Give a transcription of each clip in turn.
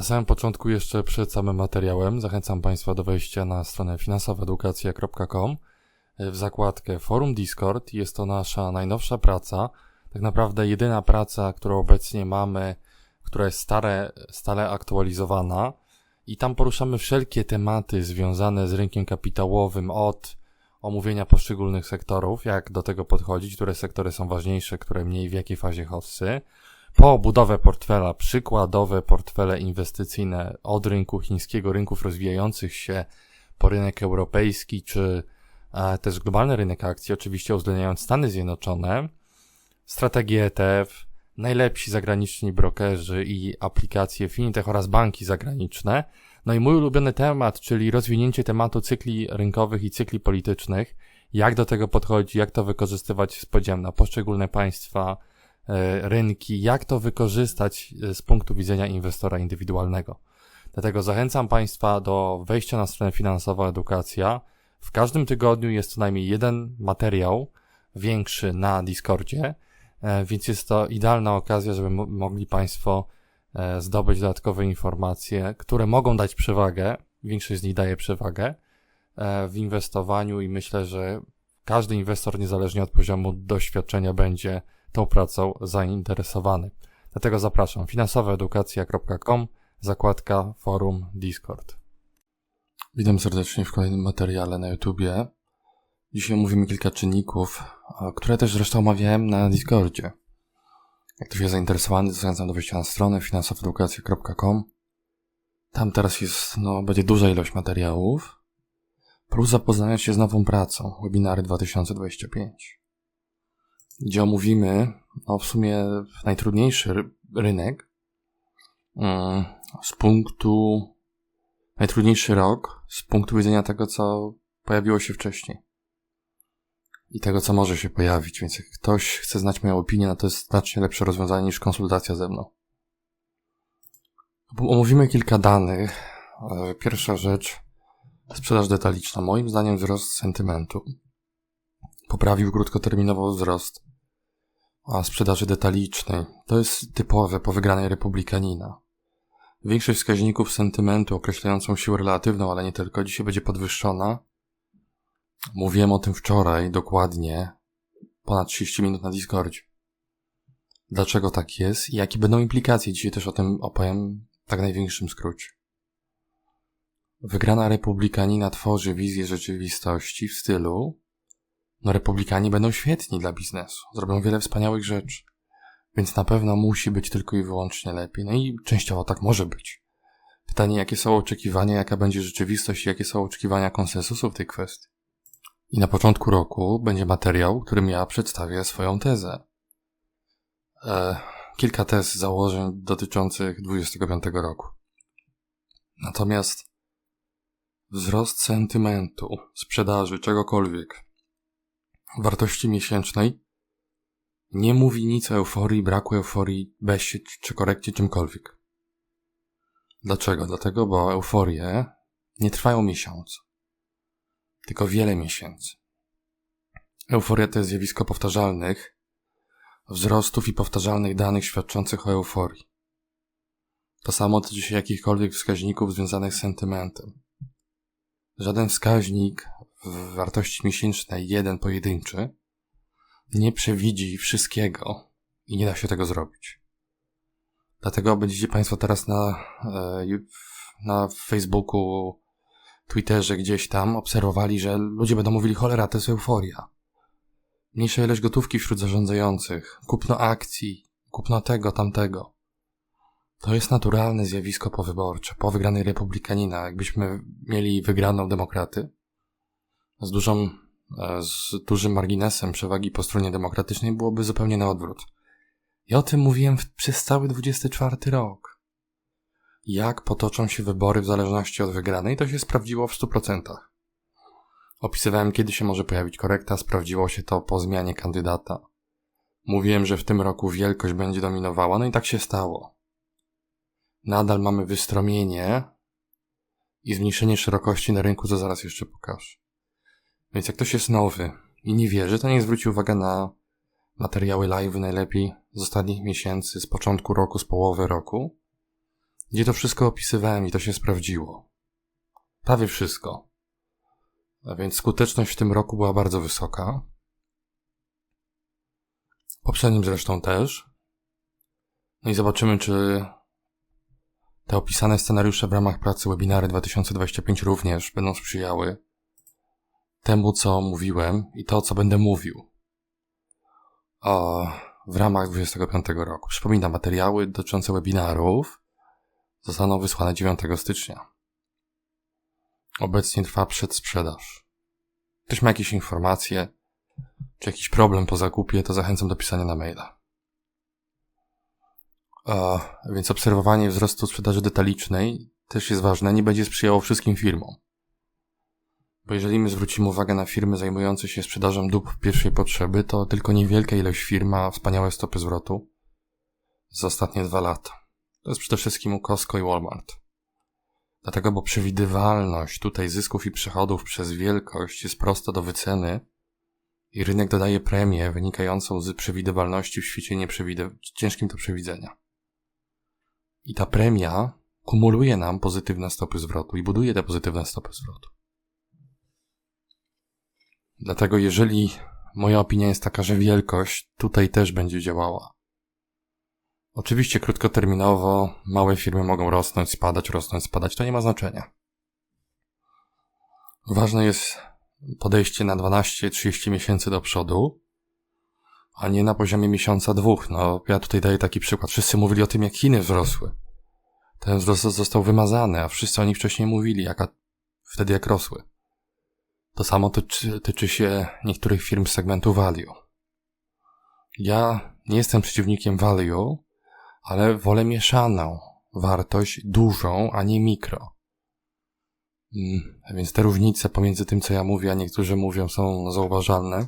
Na samym początku, jeszcze przed samym materiałem, zachęcam Państwa do wejścia na stronę finansowaedukacja.com w zakładkę Forum Discord. Jest to nasza najnowsza praca, tak naprawdę jedyna praca, którą obecnie mamy, która jest stare, stale aktualizowana. I tam poruszamy wszelkie tematy związane z rynkiem kapitałowym od omówienia poszczególnych sektorów, jak do tego podchodzić, które sektory są ważniejsze, które mniej, w jakiej fazie hossy, po budowę portfela, przykładowe portfele inwestycyjne od rynku chińskiego, rynków rozwijających się, po rynek europejski, czy e, też globalny rynek akcji, oczywiście uwzględniając Stany Zjednoczone, strategie ETF, najlepsi zagraniczni brokerzy i aplikacje fintech oraz banki zagraniczne. No i mój ulubiony temat, czyli rozwinięcie tematu cykli rynkowych i cykli politycznych. Jak do tego podchodzi, jak to wykorzystywać z podziałem na poszczególne państwa, rynki, jak to wykorzystać e, z punktu widzenia inwestora indywidualnego. Dlatego zachęcam Państwa do wejścia na stronę Finansowa Edukacja. W każdym tygodniu jest co najmniej jeden materiał większy na Discordzie, e, więc jest to idealna okazja, żeby mogli Państwo E, zdobyć dodatkowe informacje, które mogą dać przewagę, większość z nich daje przewagę e, w inwestowaniu i myślę, że każdy inwestor, niezależnie od poziomu doświadczenia, będzie tą pracą zainteresowany. Dlatego zapraszam finansowaedukacja.com, zakładka forum Discord. Witam serdecznie w kolejnym materiale na YouTubie. Dzisiaj mówimy kilka czynników, które też zresztą omawiałem na Discordzie. Jak ktoś jest zainteresowany, zachęcam do wejścia na stronę finansowedukacja.com. Tam teraz jest, no, będzie duża ilość materiałów, plus zapoznania się z nową pracą, webinary 2025, gdzie omówimy, no, w sumie najtrudniejszy rynek mm, z punktu, najtrudniejszy rok z punktu widzenia tego, co pojawiło się wcześniej i tego, co może się pojawić, więc jak ktoś chce znać moją opinię, no to jest znacznie lepsze rozwiązanie niż konsultacja ze mną. Omówimy kilka danych. E, pierwsza rzecz, sprzedaż detaliczna. Moim zdaniem wzrost sentymentu poprawił krótkoterminowo wzrost a sprzedaży detalicznej. To jest typowe po wygranej republikanina. Większość wskaźników sentymentu określającą siłę relatywną, ale nie tylko, dzisiaj będzie podwyższona Mówiłem o tym wczoraj dokładnie, ponad 30 minut na Discordzie. Dlaczego tak jest i jakie będą implikacje? Dzisiaj też o tym opowiem w tak największym skrócie. Wygrana republikanina tworzy wizję rzeczywistości w stylu no republikanie będą świetni dla biznesu, zrobią wiele wspaniałych rzeczy, więc na pewno musi być tylko i wyłącznie lepiej. No i częściowo tak może być. Pytanie, jakie są oczekiwania, jaka będzie rzeczywistość, jakie są oczekiwania konsensusu w tej kwestii. I na początku roku będzie materiał, którym ja przedstawię swoją tezę. E, kilka tez założeń dotyczących 25 roku. Natomiast wzrost sentymentu, sprzedaży, czegokolwiek, wartości miesięcznej nie mówi nic o euforii, braku euforii, besie czy korekcie czymkolwiek. Dlaczego? Dlatego, bo euforie nie trwają miesiąc tylko wiele miesięcy. Euforia to jest zjawisko powtarzalnych wzrostów i powtarzalnych danych świadczących o euforii. To samo tyczy się jakichkolwiek wskaźników związanych z sentymentem. Żaden wskaźnik w wartości miesięcznej, jeden pojedynczy, nie przewidzi wszystkiego i nie da się tego zrobić. Dlatego będziecie Państwo teraz na, e, na Facebooku Twitterze gdzieś tam obserwowali, że ludzie będą mówili cholera, to jest euforia. Mniejsza ilość gotówki wśród zarządzających, kupno akcji, kupno tego, tamtego. To jest naturalne zjawisko powyborcze, po wygranej republikanina, jakbyśmy mieli wygraną demokraty, z dużą, e, z dużym marginesem przewagi po stronie demokratycznej byłoby zupełnie na odwrót. I o tym mówiłem przez cały 24 rok jak potoczą się wybory w zależności od wygranej, to się sprawdziło w 100%. Opisywałem, kiedy się może pojawić korekta, sprawdziło się to po zmianie kandydata. Mówiłem, że w tym roku wielkość będzie dominowała, no i tak się stało. Nadal mamy wystromienie i zmniejszenie szerokości na rynku, co zaraz jeszcze pokażę. Więc jak ktoś jest nowy i nie wierzy, to niech zwróci uwagę na materiały live najlepiej z ostatnich miesięcy, z początku roku, z połowy roku gdzie to wszystko opisywałem i to się sprawdziło. Prawie wszystko. A więc skuteczność w tym roku była bardzo wysoka. W poprzednim zresztą też. No i zobaczymy, czy te opisane scenariusze w ramach pracy webinary 2025 również będą sprzyjały temu, co mówiłem i to, co będę mówił o, w ramach 25 roku. Przypominam, materiały dotyczące webinarów zostaną wysłane 9 stycznia. Obecnie trwa przedsprzedaż. Ktoś ma jakieś informacje, czy jakiś problem po zakupie, to zachęcam do pisania na maila. A, więc obserwowanie wzrostu sprzedaży detalicznej też jest ważne, nie będzie sprzyjało wszystkim firmom. Bo jeżeli my zwrócimy uwagę na firmy zajmujące się sprzedażą dóbr pierwszej potrzeby, to tylko niewielka ilość firm ma wspaniałe stopy zwrotu za ostatnie dwa lata. To jest przede wszystkim Costco i Walmart. Dlatego, bo przewidywalność tutaj zysków i przychodów przez wielkość jest prosta do wyceny i rynek dodaje premię wynikającą z przewidywalności w świecie nieprzewide- ciężkim do przewidzenia. I ta premia kumuluje nam pozytywne stopy zwrotu i buduje te pozytywne stopy zwrotu. Dlatego jeżeli moja opinia jest taka, że wielkość tutaj też będzie działała. Oczywiście krótkoterminowo małe firmy mogą rosnąć, spadać, rosnąć, spadać, to nie ma znaczenia. Ważne jest podejście na 12-30 miesięcy do przodu, a nie na poziomie miesiąca, dwóch. No, ja tutaj daję taki przykład. Wszyscy mówili o tym, jak Chiny wzrosły. Ten wzrost został wymazany, a wszyscy o nich wcześniej mówili, jaka, wtedy jak rosły. To samo tyczy, tyczy się niektórych firm z segmentu value. Ja nie jestem przeciwnikiem value, ale wolę mieszaną wartość dużą, a nie mikro. Mm, więc te różnice pomiędzy tym, co ja mówię, a niektórzy mówią, są zauważalne.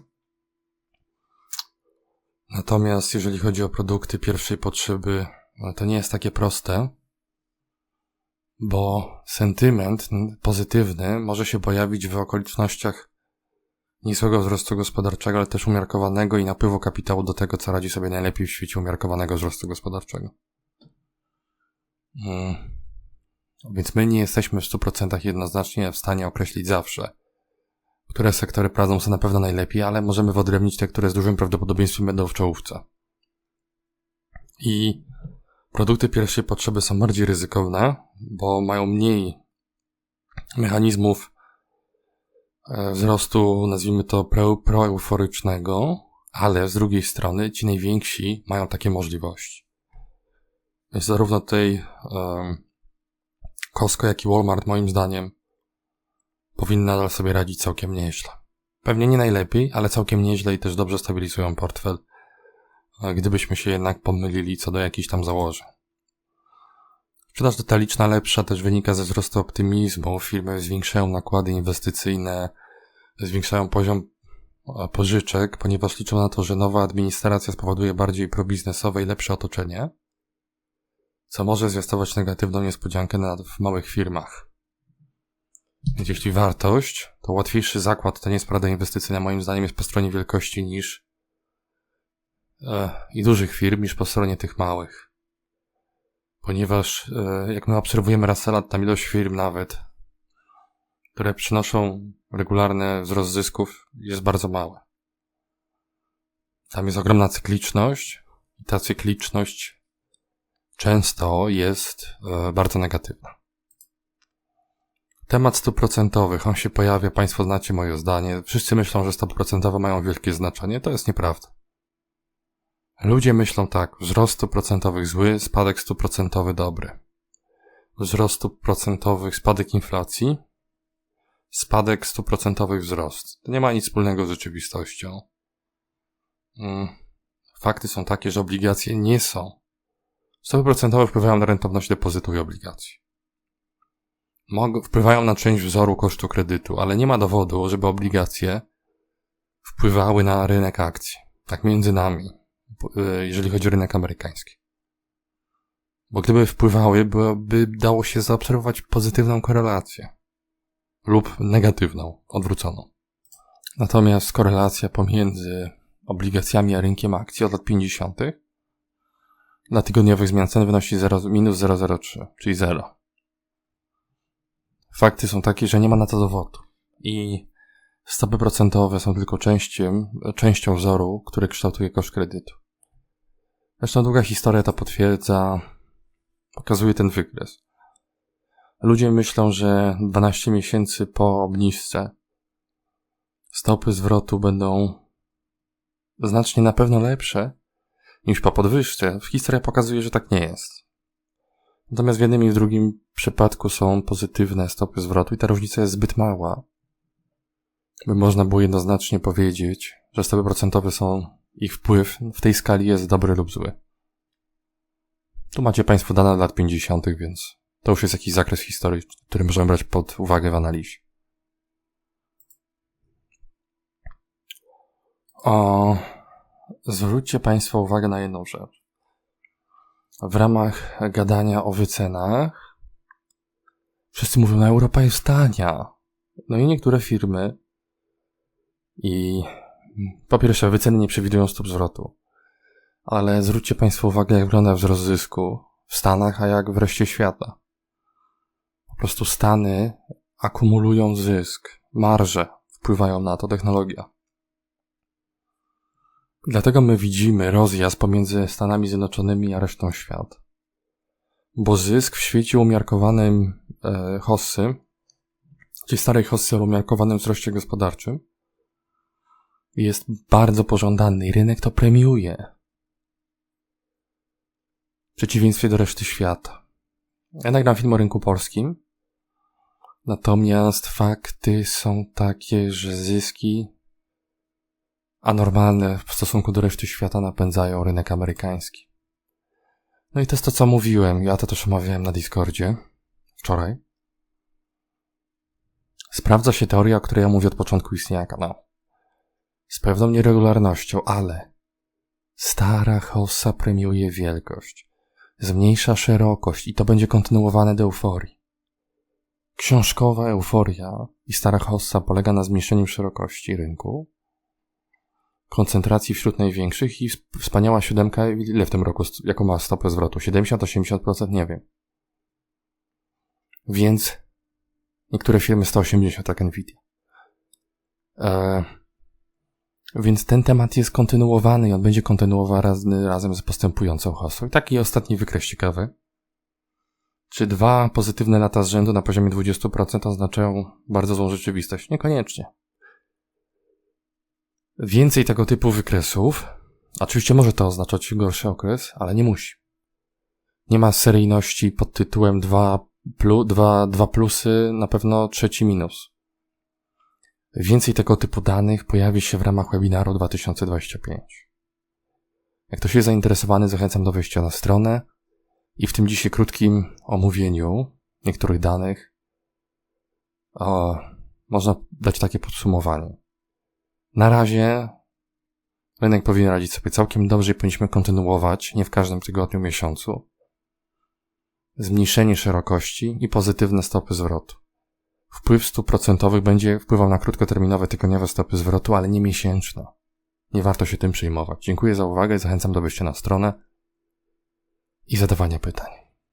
Natomiast jeżeli chodzi o produkty pierwszej potrzeby, to nie jest takie proste, bo sentyment pozytywny może się pojawić w okolicznościach niezłego wzrostu gospodarczego, ale też umiarkowanego i napływu kapitału do tego, co radzi sobie najlepiej w świecie umiarkowanego wzrostu gospodarczego. Hmm. Więc my nie jesteśmy w 100% jednoznacznie w stanie określić zawsze, które sektory prowadzą sobie na pewno najlepiej, ale możemy wyodrębnić te, które z dużym prawdopodobieństwem będą w czołówce. I produkty pierwszej potrzeby są bardziej ryzykowne, bo mają mniej mechanizmów e, wzrostu, nazwijmy to proeuforycznego, ale z drugiej strony ci najwięksi mają takie możliwości. Więc zarówno um, Costco, jak i Walmart, moim zdaniem, powinny nadal sobie radzić całkiem nieźle. Pewnie nie najlepiej, ale całkiem nieźle i też dobrze stabilizują portfel, gdybyśmy się jednak pomylili co do jakichś tam założeń. Sprzedaż detaliczna lepsza też wynika ze wzrostu optymizmu. Firmy zwiększają nakłady inwestycyjne, zwiększają poziom pożyczek, ponieważ liczą na to, że nowa administracja spowoduje bardziej probiznesowe i lepsze otoczenie, co może zwiastować negatywną niespodziankę w małych firmach. Więc jeśli wartość, to łatwiejszy zakład to nie jest prawda inwestycyjna, moim zdaniem jest po stronie wielkości niż e, i dużych firm niż po stronie tych małych. Ponieważ e, jak my obserwujemy Russella, tam ilość firm nawet, które przynoszą regularny wzrost zysków jest bardzo małe. Tam jest ogromna cykliczność i ta cykliczność często jest e, bardzo negatywna. Temat stóp procentowych, on się pojawia, Państwo znacie moje zdanie. Wszyscy myślą, że stopy procentowe mają wielkie znaczenie. To jest nieprawda. Ludzie myślą tak, wzrost stóp procentowych zły, spadek stóp procentowy dobry. Wzrost stóp procentowych, spadek inflacji, spadek stóp procentowych wzrost. To nie ma nic wspólnego z rzeczywistością. Mm. Fakty są takie, że obligacje nie są. Stopy procentowe wpływają na rentowność depozytu i obligacji. Wpływają na część wzoru kosztu kredytu, ale nie ma dowodu, żeby obligacje wpływały na rynek akcji. Tak między nami. E, jeżeli chodzi o rynek amerykański. Bo gdyby wpływały, by dało się zaobserwować pozytywną korelację lub negatywną, odwróconą. Natomiast korelacja pomiędzy obligacjami a rynkiem akcji od lat 50. na tygodniowych zmian cen wynosi 0, minus 0,03, czyli 0. Fakty są takie, że nie ma na to dowodu. I stopy procentowe są tylko częścią, częścią wzoru, który kształtuje koszt kredytu. Zresztą długa historia to potwierdza, pokazuje ten wykres. Ludzie myślą, że 12 miesięcy po obniżce stopy zwrotu będą znacznie na pewno lepsze niż po podwyżce. Historia pokazuje, że tak nie jest. Natomiast w jednym i w drugim przypadku są pozytywne stopy zwrotu i ta różnica jest zbyt mała, by można było jednoznacznie powiedzieć, że stopy procentowe są, ich wpływ w tej skali jest dobry lub zły. Tu macie Państwo dane lat 50., więc to już jest jakiś zakres historii, który możemy brać pod uwagę w analizie. O, zwróćcie Państwo uwagę na jedną rzecz. W ramach gadania o wycenach wszyscy mówią, że Europa jest tania. No i niektóre firmy i po pierwsze wyceny nie przewidują stóp zwrotu. Ale zwróćcie Państwo uwagę, jak wygląda wzrost zysku w Stanach, a jak w reszcie świata. Po prostu Stany akumulują zysk, marże wpływają na to technologia. Dlatego my widzimy rozjazd pomiędzy Stanami Zjednoczonymi a resztą świata. Bo zysk w świecie umiarkowanym e, hossy, czyli starej hossy o umiarkowanym wzroście gospodarczym, jest bardzo pożądany i rynek to premiuje. W przeciwieństwie do reszty świata. Ja nagram film o rynku polskim, natomiast fakty są takie, że zyski anormalne w stosunku do reszty świata napędzają rynek amerykański. No i to jest to, co mówiłem. Ja to też omawiałem na Discordzie wczoraj. Sprawdza się teoria, o której ja mówię od początku istnienia kanału. Z pewną nieregularnością, ale stara hossa premiuje wielkość, zmniejsza szerokość i to będzie kontynuowane do euforii. Książkowa euforia i stara hossa polega na zmniejszeniu szerokości rynku, koncentracji wśród największych i wspaniała siódemka, ile w tym roku, jaką ma stopę zwrotu? 70-80%? Nie wiem. Więc niektóre firmy 180, tak Nvidia. E, więc ten temat jest kontynuowany i on będzie kontynuowany razem z postępującą hossą. I taki ostatni wykres ciekawy. Czy dwa pozytywne lata z rzędu na poziomie 20% oznaczają bardzo złą rzeczywistość? Niekoniecznie. Więcej tego typu wykresów. Oczywiście może to oznaczać gorszy okres, ale nie musi. Nie ma seryjności pod tytułem 2, plu, 2, 2 plusy, na pewno trzeci minus. Więcej tego typu danych pojawi się w ramach webinaru 2025. Jak ktoś jest zainteresowany, zachęcam do wejścia na stronę i w tym dzisiaj krótkim omówieniu niektórych danych o, można dać takie podsumowanie. Na razie rynek powinien radzić sobie całkiem dobrze i powinniśmy kontynuować, nie w każdym tygodniu, miesiącu, zmniejszenie szerokości i pozytywne stopy zwrotu. Wpływ stóp procentowych będzie wpływał na krótkoterminowe tygodniowe stopy zwrotu, ale nie miesięczne. Nie warto się tym przejmować. Dziękuję za uwagę i zachęcam do wejścia na stronę i zadawania pytań.